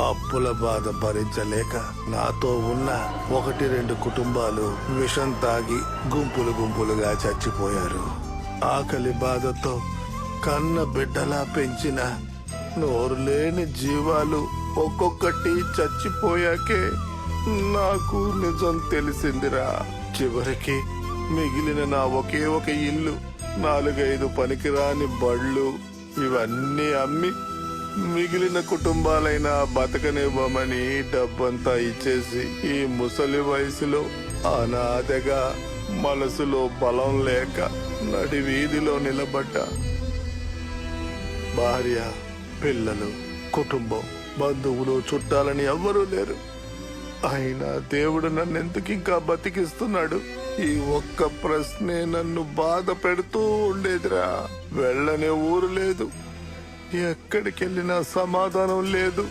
అప్పుల బాధ భరించలేక నాతో ఉన్న ఒకటి రెండు కుటుంబాలు విషం తాగి గుంపులు గుంపులుగా చచ్చిపోయారు. ఆకలి బాధతో కన్న బిడ్డలా పెంచిన నోరు లేని జీవాలు ఒక్కొక్కటి చచ్చిపోయాకే నాకు నిజం తెలిసిందిరా. చివరికి మిగిలిన నా ఒకే ఒక ఇల్లు నాలుగైదు పనికిరాని బళ్ళు ఇవన్నీ అమ్మి మిగిలిన కుటుంబాలైనా బతకనివ్వమని డబ్బంతా ఇచ్చేసి ఈ ముసలి వయసులో అనాథగా మనసులో బలం లేక నడి వీధిలో నిలబడ్డా భార్య పిల్లలు కుటుంబం బంధువులు చుట్టాలని ఎవ్వరూ లేరు. అయినా దేవుడు నన్ను ఎందుకు ఇంకా బతికిస్తున్నాడు? ఈ ఒక్క ప్రశ్నే నన్ను బాధ పెడుతూ ఉండేదిరా. వెళ్ళనే ఊరు లేదు. ఎక్కడికెళ్ళినా సమాధానం లేదు.